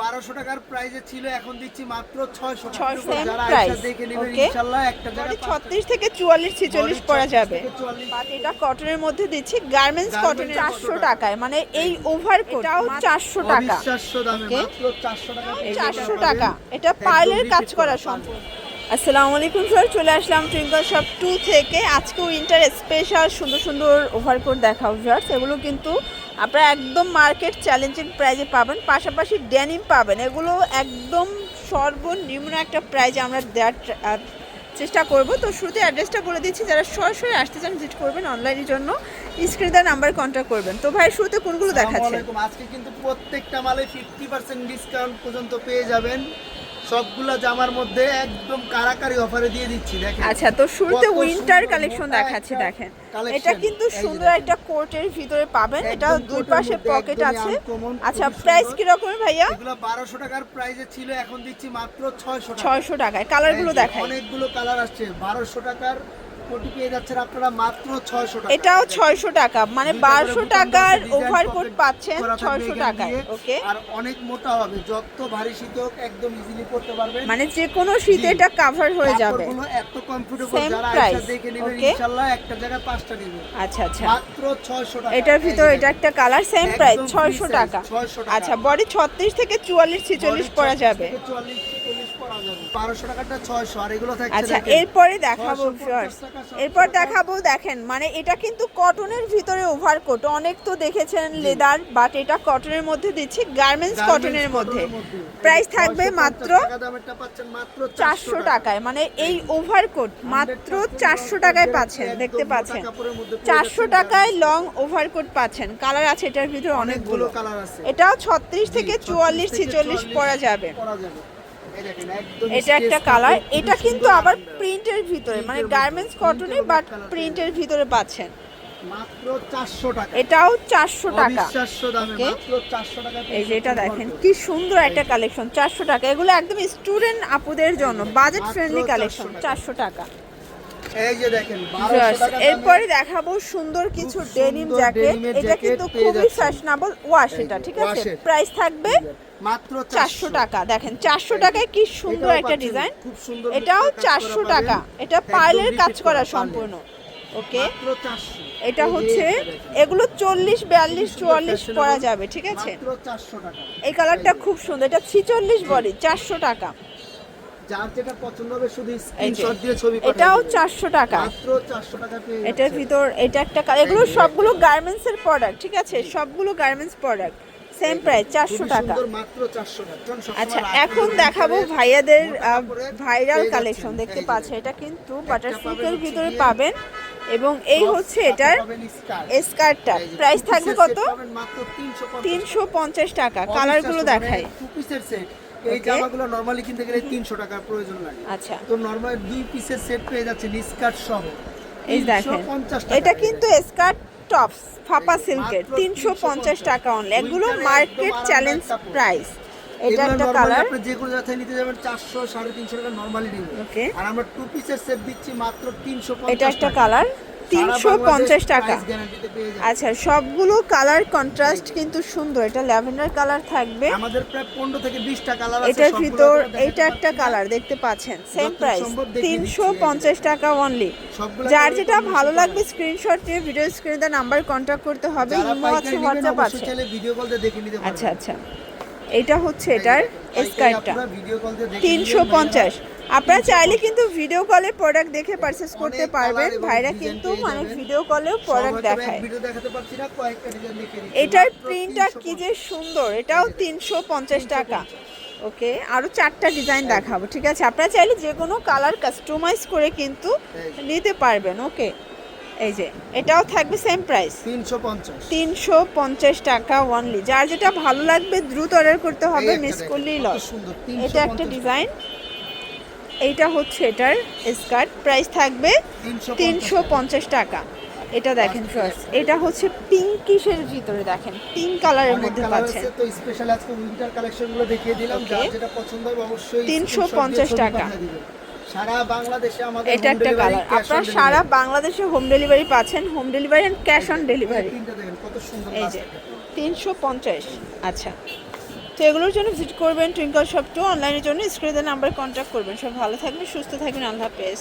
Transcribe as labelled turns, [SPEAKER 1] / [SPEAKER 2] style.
[SPEAKER 1] বারোশো টাকার প্রাইজে ছিল এখন দিচ্ছি মাত্র ছয়শো
[SPEAKER 2] 600 same
[SPEAKER 1] যারা আইসা দেখে নেবেন একটা
[SPEAKER 2] জায়গা
[SPEAKER 1] জায়গায়
[SPEAKER 2] ছত্রিশ থেকে চুয়াল্লিশ ছেচল্লিশ পরা যাবে। বাট এটা কটনের মধ্যে দিচ্ছি গার্মেন্টস? টাকায়। মানে এই ওভার চারশো টাকা।
[SPEAKER 1] চারশো দামে মাত্র চারশো টাকা
[SPEAKER 2] এটা পার্লের কাজ করা সম্পূর্ণ আসসালামু আলাইকুম স্যার। চলে আসলাম টুইঙ্কল শপ টু থেকে। আজকে উইন্টার স্পেশাল সুন্দর সুন্দর ওভারকোট দেখাও ভিউয়ার্স এগুলো কিন্তু আপনারা একদম মার্কেট চ্যালেঞ্জিং প্রাইজে পাবেন। পাশাপাশি ডেনিম পাবেন। এগুলো একদম সর্বনিম্ন একটা প্রাইজে আমরা দেওয়ার চেষ্টা করব। তো শুরুতে অ্যাড্রেসটা বলে দিচ্ছি। যারা সরাসরি আসতে চান ভিজিট করবেন অনলাইনের জন্য। স্ক্রিনে দেওয়ার নাম্বার কন্ট্যাক্ট করবেন। তো ভাই শুরুতে কোনগুলো
[SPEAKER 1] আসসালামু আজকে কিন্তু প্রত্যেকটা মালে ফিফটি পার্সেন্ট ডিসকাউন্ট পর্যন্ত পেয়ে যাবেন। সবগুলা জামার মধ্যে একদম কারাকারি অফারে দিয়ে দিচ্ছি দেখেন।
[SPEAKER 2] আচ্ছা তো শুরুতে উইন্টার কালেকশন দেখাচ্ছি দেখেন। এটা কিন্তু সুন্দর একটা কোটের ভিতরে পাবেন এটা দুই পাশে পকেট আছে। আচ্ছা প্রাইস কি রকম ভাইয়া?
[SPEAKER 1] এগুলো বারোশো টাকার প্রাইসে ছিল এখন দিচ্ছি মাত্র ছয়শো টাকা।
[SPEAKER 2] ছয়শো টাকায়। কালারগুলো দেখাই।
[SPEAKER 1] অনেকগুলো কালার আসছে বারোশো টাকার কোটি পেয়ে যাচ্ছেন আপনারা মাত্র ছয়শো টাকা।
[SPEAKER 2] এটাও ছয়শো টাকা। মানে
[SPEAKER 1] দুইটা করে
[SPEAKER 2] বারোশো
[SPEAKER 1] বোতাম
[SPEAKER 2] টাকার
[SPEAKER 1] আছে,
[SPEAKER 2] ওভারকোট পাচ্ছেন
[SPEAKER 1] করা থাকবে
[SPEAKER 2] ছয়শো
[SPEAKER 1] এখান
[SPEAKER 2] টাকায় ওকে?
[SPEAKER 1] আর অনেক মোটা হবে যত ভারী শীত হোক একদম ইজিলি পড়তে পারবেন।
[SPEAKER 2] মানে যে কোনো শীতে এটা কাভার হয়ে যাবে।
[SPEAKER 1] এত কমফোর্টেবল যারা দেখে নেবেন ইনশাআল্লাহ একটা জায়গায় পাঁচটা নেবেন।
[SPEAKER 2] আচ্ছা আচ্ছা।
[SPEAKER 1] মাত্র 600 টাকা।
[SPEAKER 2] এটার ভিতর এটা একটা কালার সেম প্রাইস ছয়শো টাকা।
[SPEAKER 1] 600 টাকা।
[SPEAKER 2] আচ্ছা বডি ছত্রিশ থেকে চুয়াল্লিশ ছেচল্লিশ পরা যাবে।
[SPEAKER 1] 40 40 পরা যাবে 1200 টাকাটা 600 আর এগুলো থাকছে
[SPEAKER 2] আচ্ছা এরপরে দেখাবো ভিউয়ার্স এরপর দেখাবো দেখেন মানে এটা কিন্তু কটনের ভিতরে ওভারকোট অনেক তো দেখেছেন লেদার বাট এটা কটনের মধ্যে দিচ্ছি গার্মেন্টস কটনের মধ্যে। প্রাইস থাকবে মাত্র
[SPEAKER 1] পাচ্ছেন
[SPEAKER 2] চারশো টাকায় মানে এই ওভারকোট মাত্র চারশো টাকায় পাচ্ছেন দেখতে পাচ্ছেন। চারশো টাকায় লং ওভারকোট পাচ্ছেন কালার আছে এটার ভিতরে
[SPEAKER 1] অনেকগুলো
[SPEAKER 2] এটাও ছত্রিশ থেকে চুয়াল্লিশ ছেচল্লিশ পরা যাবে। এটা একটা কালার এটা কিন্তু আবার প্রিন্টের ভিতরে মানে
[SPEAKER 1] কটনে
[SPEAKER 2] গার্মেন্টস
[SPEAKER 1] এর
[SPEAKER 2] বাট প্রিন্টের ভিতরে পাচ্ছেন।
[SPEAKER 1] মাত্র 400 টাকা।
[SPEAKER 2] এটাও চারশো টাকা।
[SPEAKER 1] অবিশ্বাস্য দামে মাত্র 400 টাকা
[SPEAKER 2] এই যে এটা দেখেন কি সুন্দর একটা কালেকশন চারশো টাকা। এগুলো একদম স্টুডেন্ট আপুদের জন্য বাজেট ফ্রেন্ডলি কালেকশন। চারশো টাকা। এরপরে দেখাবো সুন্দর কিছু ডেনিম জ্যাকেট এটা কিন্তু খুবই ফ্যাশনেবল ওয়াশ এটা ঠিক আছে? প্রাইস থাকবে
[SPEAKER 1] মাত্র
[SPEAKER 2] চারশো টাকা। দেখেন চারশো টাকায় কি সুন্দর একটা ডিজাইন এটাও চারশো টাকা। এটা পার্লের কাজ করা সম্পূর্ণ ওকে? এটা হচ্ছে এগুলো চল্লিশ বিয়াল্লিশ চুয়াল্লিশ পরা যাবে ঠিক আছে?
[SPEAKER 1] মাত্র 400 টাকা।
[SPEAKER 2] এই কালারটা খুব সুন্দর। এটা ছিচল্লিশ বডি চারশো টাকা।
[SPEAKER 1] যার যেটা পছন্দ হবে শুধু স্ক্রিনশট দিয়ে ছবি
[SPEAKER 2] এটাও
[SPEAKER 1] দিবেন।
[SPEAKER 2] চারশো টাকা।
[SPEAKER 1] মাত্র 400 টাকা পেয়ে
[SPEAKER 2] এটার ভিতর এটা একটা এগুলো সবগুলো গার্মেন্টস এর প্রোডাক্ট ঠিক আছে? সবগুলো গার্মেন্টস প্রোডাক্ট সেম প্রাইস চারশো
[SPEAKER 1] খুবই
[SPEAKER 2] টাকা।
[SPEAKER 1] মাত্র 400 টাকা।
[SPEAKER 2] আচ্ছা এখন দেখাবো ভাইয়াদের ভাইরাল কালেকশন দেখতে পাচ্ছেন এটা কিন্তু বাটার
[SPEAKER 1] পাবেন
[SPEAKER 2] ভিতরে পাবেন। এবং এই হচ্ছে এটার স্কার্টটা প্রাইস থাকবে কত
[SPEAKER 1] set পাবেন মাত্র 350
[SPEAKER 2] তিনশো পঞ্চাশ টাকা। কালারগুলো
[SPEAKER 1] সেট এই জামাগুলো নরমালি কিনতে গেলে 300 টাকার প্রয়োজন লাগে।
[SPEAKER 2] আচ্ছা।
[SPEAKER 1] তো নরমাল দুই পিসের সেট পেয়ে যাচ্ছে স্কার্ট সহ।
[SPEAKER 2] এই দেখেন। এটা কিন্তু স্কার্ট টপস ফাপা সিল্কের তিনশো পঞ্চাশ
[SPEAKER 1] 350
[SPEAKER 2] টাকা অনলি এগুলো মার্কেট চ্যালেঞ্জ প্রাইস এটা একটা কালার
[SPEAKER 1] আপনি যে কোনো জায়গায় নিতে যাবেন 400 350 টাকা নরমালি নিবে
[SPEAKER 2] Okay.
[SPEAKER 1] আর আমরা টু পিসের সেট দিচ্ছি মাত্র 350
[SPEAKER 2] এটা একটা কালার তিনশো পঞ্চাশ টাকা। আচ্ছা সবগুলো কালার কন্ট্রাস্ট কিন্তু সুন্দর। এটা ল্যাভেন্ডার কালার থাকবে।
[SPEAKER 1] আমাদের প্রায় 15 থেকে 20 টা কালার
[SPEAKER 2] এটার ভিতর এটা একটা কালার দেখতে পাচ্ছেন। সেম প্রাইস তিনশো পঞ্চাশ টাকা অনলি যার যেটা ভালো লাগবে স্ক্রিনশট নিয়ে ভিডিও স্ক্রিনে নাম্বার কন্ট্যাক্ট করতে হবে। ইমো আছে হোয়াটসঅ্যাপ আছে। আচ্ছা আচ্ছা। এটা হচ্ছে এটার স্কার্টটা। তিনশো পঞ্চাশ। আপনারা চাইলে কিন্তু ভিডিও কলে প্রোডাক্ট দেখে পারচেস করতে পারবেন। ভাইরা কিন্তু মানে ভিডিও কলেও প্রোডাক্ট দেখায়। এটার প্রিন্টটা কি যে সুন্দর এটাও তিনশো পঞ্চাশ টাকা। ওকে আরও চারটা ডিজাইন দেখাবো ঠিক আছে? আপনারা চাইলে যে কোনো কালার কাস্টমাইজ করে কিন্তু নিতে পারবেন। ওকে এই যে এটাও থাকবে সেম প্রাইস
[SPEAKER 1] 350
[SPEAKER 2] তিনশো পঞ্চাশ টাকা ওনলি যার যেটা ভালো লাগবে দ্রুত অর্ডার করতে হবে মিস করলেই লস এটা একটা ডিজাইন এইটা হচ্ছে এটার স্কার্ট প্রাইস থাকবে তিনশো পঞ্চাশ টাকা। এটা দেখেন ফার্স্ট এটা হচ্ছে পিঙ্কিশের ভিতরে দেখেন। পিঙ্ক কালারের মধ্যে পাচ্ছেন।
[SPEAKER 1] তো স্পেশাল আজকে উইন্টার কালেকশনগুলো দেখিয়ে দিলাম। যার যেটা পছন্দ হবে অবশ্যই
[SPEAKER 2] 350 টাকা।
[SPEAKER 1] সারা বাংলাদেশে আমাদের
[SPEAKER 2] এটা একটা কালার আপনারা সারা বাংলাদেশে হোম ডেলিভারি পাচ্ছেন। Home delivery and cash on delivery এই যে তিনশো পঞ্চাশ। আচ্ছা। তো এগুলোর জন্য ভিজিট করবেন টুইঙ্কল শপ টু অনলাইনের জন্য। স্ক্রিনের নাম্বারে কন্ট্যাক্ট করবেন। সব ভালো থাকবেন সুস্থ থাকবেন। আল্লাহ হাফেজ।